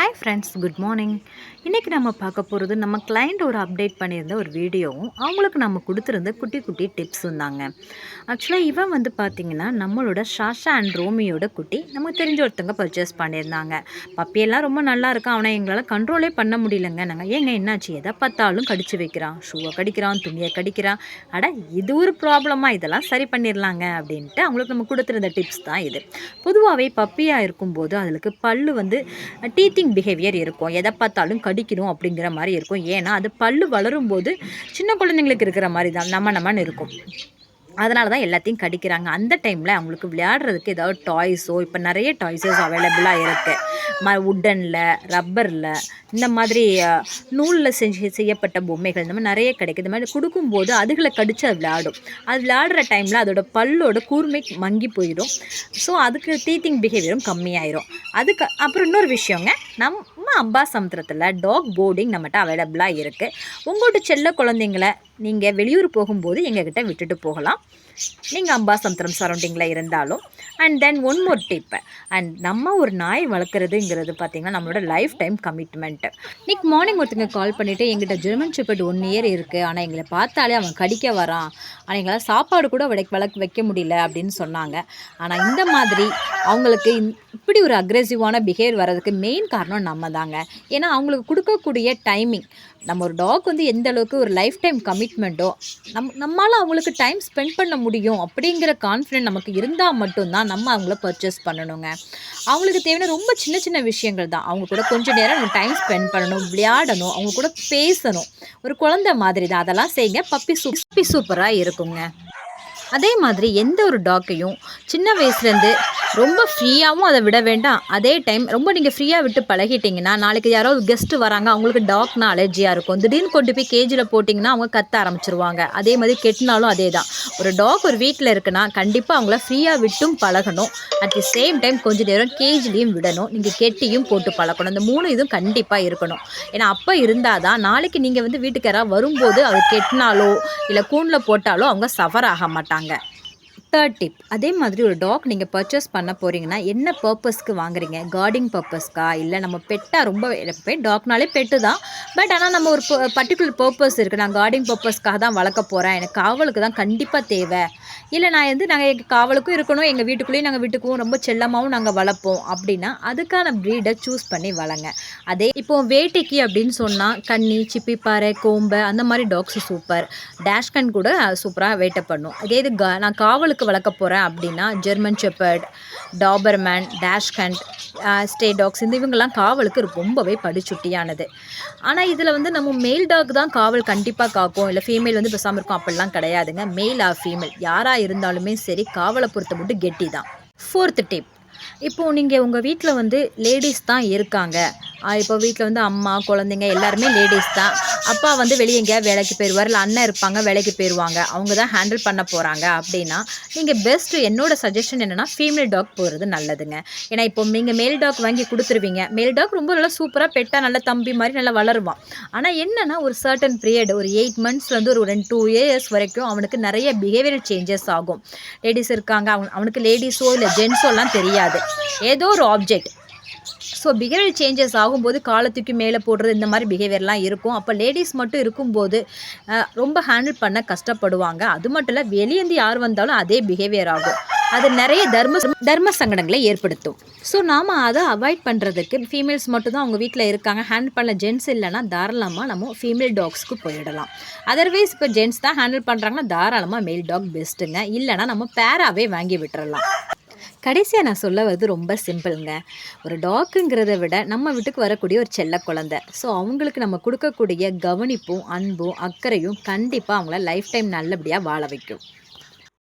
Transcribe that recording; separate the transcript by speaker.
Speaker 1: Hi friends good morning இன்றைக்கி நம்ம பார்க்க போகிறது நம்ம கிளைண்ட் ஒரு அப்டேட் பண்ணியிருந்த ஒரு வீடியோவும் அவங்களுக்கு நம்ம கொடுத்துருந்த குட்டி குட்டி டிப்ஸும் தாங்க. ஆக்சுவலாக இவன் வந்து பார்த்திங்கன்னா நம்மளோட ஷாஷா அண்ட் ரோமியோட குட்டி நமக்கு தெரிஞ்ச ஒருத்தவங்க பர்ச்சேஸ் பண்ணியிருந்தாங்க. பப்பியெல்லாம் ரொம்ப நல்லா இருக்கும் அவனை எங்களால் கண்ட்ரோலே பண்ண முடியலங்க. நாங்கள் ஏங்க என்னாச்சு? எதை பார்த்தாலும் கடிச்சு வைக்கிறான். ஷூவை கடிக்கிறான் துணியை கடிக்கிறான். அட இது ஒரு ப்ராப்ளமாக இதெல்லாம் சரி பண்ணிடலாங்க அப்படின்ட்டு அவங்களுக்கு நம்ம கொடுத்துருந்த டிப்ஸ் தான் இது. பொதுவாகவே பப்பியாக இருக்கும்போது அதுக்கு பல்லு வந்து டீத்திங் பிஹேவியர் இருக்கும். எதை பார்த்தாலும் கடிக்கணும் அப்படிங்கிற மாதிரி இருக்கும். ஏன்னா அது பல்லு வளரும் போது சின்ன குழந்தைங்களுக்கு இருக்கிற மாதிரி தான். நம்ம நம்மன்னு இருக்கும் அதனால தான் எல்லாத்தையும் கடிக்கிறாங்க. அந்த டைமில் அவங்களுக்கு விளையாடுறதுக்கு ஏதாவது டாய்ஸோ இப்போ நிறைய டாய்ஸஸ் அவைலபிளாக இருக்குது ம உட்டனில் ரப்பரில் இந்த மாதிரி நூலில் செஞ்சு செய்யப்பட்ட பொம்மைகள் இந்த மாதிரி நிறைய கிடைக்குது. இந்த மாதிரி கொடுக்கும்போது அதுகளை கடித்து அது விளையாடும். அது விளையாடுற டைமில் அதோட பல்லோட கூர்மை மங்கி போயிடும். ஸோ அதுக்கு டீத்திங் பிஹேவியரும் கம்மியாயிரும். அதுக்கு அப்புறம் இன்னொரு விஷயங்க நம்ம அம்பா சமுத்திரத்தில் டாக் போர்டிங் நம்மகிட்ட அவைலபிளாக இருக்குது உங்கள்கிட்ட செல்ல குழந்தைங்கள நீங்கள் வெளியூர் போகும்போது எங்ககிட்ட விட்டுட்டு போகலாம். நீங்கள் அம்பாசமுத்திரம் சரௌண்டிங்கில் இருந்தாலும் and then one more tip and நம்ம ஒரு நாய் வளர்க்குறதுங்கிறது பார்த்திங்கன்னா நம்மளோட லைஃப் டைம் கமிட்மெண்ட்டு இன்னைக்கு மார்னிங் ஒருத்தங்க கால் பண்ணிவிட்டு எங்கிட்ட ஜெர்மன் ஷெப்பர்ட் ஒன் இயர் இருக்குது ஆனால் எங்களை பார்த்தாலே அவன் கடிக்க வரான். ஆனால் எங்களால் சாப்பாடு கூட விளை வளர்க்க வைக்க முடியல அப்படின்னு சொன்னாங்க. ஆனால் இந்த மாதிரி அவங்களுக்கு இப்படி ஒரு அக்ரெசிவான பிஹேவியர் வர்றதுக்கு மெயின் காரணம் நம்ம தாங்க ஏன்னா அவங்களுக்கு கொடுக்கக்கூடிய டைமிங் நம்ம ஒரு டாக் வந்து எந்த அளவுக்கு ஒரு லைஃப் டைம் கமிட் கமிட்மெண்ட்டோ நம் நம்மளால் அவங்களுக்கு டைம் ஸ்பெண்ட் பண்ண முடியும் அப்படிங்கிற கான்ஃபிடென்ட் நமக்கு இருந்தால் மட்டும்தான் நம்ம அவங்கள பர்ச்சேஸ் பண்ணணுங்க. அவங்களுக்கு தேவையான ரொம்ப சின்ன சின்ன விஷயங்கள் தான். அவங்க கூட கொஞ்சம் நேரம் டைம் ஸ்பெண்ட் பண்ணணும் விளையாடணும் அவங்க கூட பேசணும். ஒரு குழந்தை மாதிரி தான் அதெல்லாம் செய்யுங்க. பப்பி சூப் பப்பி சூப்பராக இருக்குங்க. அதே மாதிரி எந்த ஒரு டாக்கையும் சின்ன வயசுலேருந்து ரொம்ப ஃப்ரீயாகவும் அதை விட வேண்டாம். அதே டைம் ரொம்ப நீங்கள் ஃப்ரீயாக விட்டு பழகிட்டிங்கன்னா நாளைக்கு யாரோ கெஸ்ட்டு வராங்க அவங்களுக்கு டாக்னா அலர்ஜியாக இருக்கும். திடீர்னு கொண்டு போய் கேஜில் போட்டிங்கன்னா அவங்க கத்த ஆரம்பிச்சிருவாங்க. அதே மாதிரி கெட்டினாலும் அதே தான். ஒரு டாக் ஒரு வீட்டில் இருக்குன்னா கண்டிப்பாக அவங்கள ஃப்ரீயாக விட்டும் பழகணும். அட் தி சேம் டைம் கொஞ்சம் நேரம் கேஜ்லேயும் விடணும். நீங்கள் கெட்டியும் போட்டு பழக்கணும் இந்த மூணு இதுவும் கண்டிப்பாக இருக்கணும். ஏன்னா அப்போ இருந்தால் தான் நாளைக்கு நீங்கள் வந்து வீட்டுக்கு யாராவது வரும்போது அவர் கெட்டினாலோ இல்லை கூண்டில் போட்டாலோ அவங்க சஃபர் ஆக மாட்டாங்க. தேர்ட் டிப் அதே மாதிரி ஒரு டாக் நீங்கள் பர்ச்சேஸ் பண்ண போகிறீங்கன்னா என்ன பர்பஸ்க்கு வாங்குறீங்க? கார்டிங் பர்பஸ்க்கா இல்லை நம்ம பெட்டாக ரொம்ப டாக்னாலே பெட்டு தான். பட் ஆனால் நம்ம ஒரு பர்டிகுலர் பர்பஸ் இருக்குது நான் கார்டிங் பர்பஸ்க்காக தான் வளர்க்க போகிறேன் எனக்கு காவலுக்கு தான் கண்டிப்பாக தேவை. இல்லை நான் வந்து நாங்கள் எங்கள் காவலுக்கும் இருக்கணும் எங்கள் வீட்டுக்குள்ளேயும் நாங்கள் வீட்டுக்கும் ரொம்ப செல்லமாகவும் நாங்கள் வளர்ப்போம். அப்படின்னா அதுக்கான ப்ரீடை சூஸ் பண்ணி வளங்க அதே இப்போது வேட்டைக்கு அப்படின்னு சொன்னால் கன்னி சிப்பிப்பாறை கோம்பை அந்த மாதிரி டாக்ஸ் சூப்பர் டேஷ்கன் கூட சூப்பராக வேட்டை பண்ணும். அதே இது நான் காவலுக்கு வளர்க்க போகிறேன் அப்படின்னா German shepherd Doberman dachshund stray dogs இந்த இவங்கெல்லாம் காவலுக்கு ரொம்பவே படிச்சுட்டியானது ஆனால் இதில் வந்து நம்ம மேல் டாக் தான் காவல் கண்டிப்பாக காக்கும். இல்லை ஃபீமேல் வந்து பேசாமல் இருக்கும். அப்படிலாம் கிடையாதுங்க. மேல் ஆர் ஃபீமேல் யாராக இருந்தாலுமே சரி காவலை பொறுத்த மட்டும் கெட்டி தான். ஃபோர்த்து டிப் இப்போது நீங்கள் உங்கள் வீட்டில் வந்து லேடிஸ் தான் இருக்காங்க. இப்போ வீட்டில் வந்து அம்மா குழந்தைங்க எல்லாருமே லேடிஸ் தான். அப்பா வந்து வெளியே எங்கேயா வேலைக்கு போயிடுவார் இல்லை அண்ணன் இருப்பாங்க வேலைக்கு போயிடுவாங்க அவங்க தான் ஹேண்டில் பண்ண போகிறாங்க அப்படின்னா நீங்கள் பெஸ்ட்டு என்னோட சஜஷன் என்னென்னா ஃபீமேல் டாக் போகிறது நல்லதுங்க. ஏன்னா இப்போ நீங்கள் மேல் டாக் வாங்கி கொடுத்துருவீங்க. மேல் டாக் ரொம்ப நல்லா சூப்பராக பெட்டாக நல்லா தம்பி மாதிரி நல்லா வளருவான். ஆனால் என்னென்னா ஒரு சர்டன் பீரியட் ஒரு எயிட் மந்த்ஸ்லேருந்து ஒரு ரெண்டு டூ இயர்ஸ் வரைக்கும் அவனுக்கு நிறைய பிஹேவியர் சேஞ்சஸ் ஆகும். லேடிஸ் இருக்காங்க அவன் அவனுக்கு லேடிஸோ இல்லை ஜென்ஸோலாம் தெரியாது. ஏதோ ஒரு ஆப்ஜெக்ட் ஸோ பிஹேவியர் சேஞ்சஸ் ஆகும்போது காலத்துக்கு மேலே போடுறது இந்த மாதிரி பிஹேவியர்லாம் இருக்கும். அப்போ லேடிஸ் மட்டும் இருக்கும்போது ரொம்ப ஹேண்டில் பண்ண கஷ்டப்படுவாங்க. அது மட்டும் இல்லை வெளியேந்து யார் வந்தாலும் அதே பிஹேவியர் ஆகும். அது நிறைய தர்ம தர்ம சங்கடங்களை ஏற்படுத்தும். ஸோ நாம் அதை அவாய்ட் பண்ணுறதுக்கு ஃபீமேல்ஸ் மட்டும்தான் அவங்க வீட்டில் இருக்காங்க. ஹேண்டில் பண்ண ஜென்ஸ் இல்லைன்னா தாராளமாக நம்ம ஃபீமேல் டாக்ஸ்க்கு போயிடலாம். அதர்வைஸ் இப்போ ஜென்ஸ் தான் ஹேண்டில் பண்ணுறாங்கன்னா தாராளமாக மேல் டாக் பெஸ்ட்டுங்க இல்லைனா நம்ம பேராகவே வாங்கி விட்டுறலாம். கடைசியாக நான் சொல்ல வருது ரொம்ப சிம்பிளுங்க. ஒரு டாக்குங்கிறத விட நம்ம வீட்டுக்கு வரக்கூடிய ஒரு செல்ல குழந்தை. ஸோ அவங்களுக்கு நம்ம கொடுக்கக்கூடிய கவனிப்பும் அன்பும் அக்கறையும் கண்டிப்பாக அவங்கள லைஃப் டைம் நல்லபடியாக வாழ வைக்கும்.